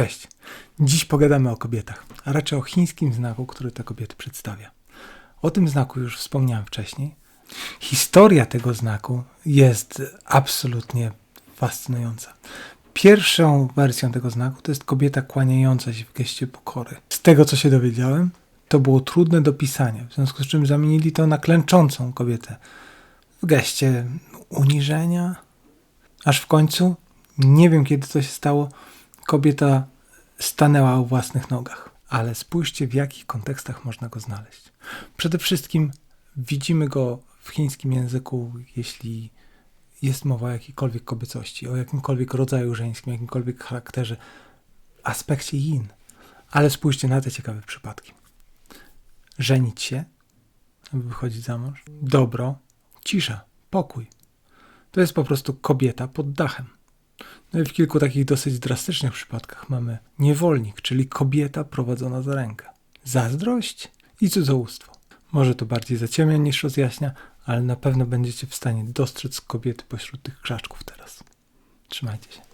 Cześć. Dziś pogadamy o kobietach, a raczej o chińskim znaku, który te kobiety przedstawia. O tym znaku już wspomniałem wcześniej. Historia tego znaku jest absolutnie fascynująca. Pierwszą wersją tego znaku to jest kobieta kłaniająca się w geście pokory. Z tego, co się dowiedziałem, to było trudne do pisania, w związku z czym zamienili to na klęczącą kobietę w geście uniżenia, aż w końcu, nie wiem kiedy to się stało, kobieta stanęła o własnych nogach. Ale spójrzcie, w jakich kontekstach można go znaleźć. Przede wszystkim widzimy go w chińskim języku, jeśli jest mowa o jakiejkolwiek kobiecości, o jakimkolwiek rodzaju żeńskim, jakimkolwiek charakterze, aspekcie yin. Ale spójrzcie na te ciekawe przypadki. Żenić się, wychodzić za mąż, dobro, cisza, pokój. To jest po prostu kobieta pod dachem. No i w kilku takich dosyć drastycznych przypadkach mamy niewolnik, czyli kobieta prowadzona za rękę. Zazdrość i cudzołóstwo. Może to bardziej zaciemnia niż rozjaśnia, ale na pewno będziecie w stanie dostrzec kobiety pośród tych krzaczków teraz. Trzymajcie się.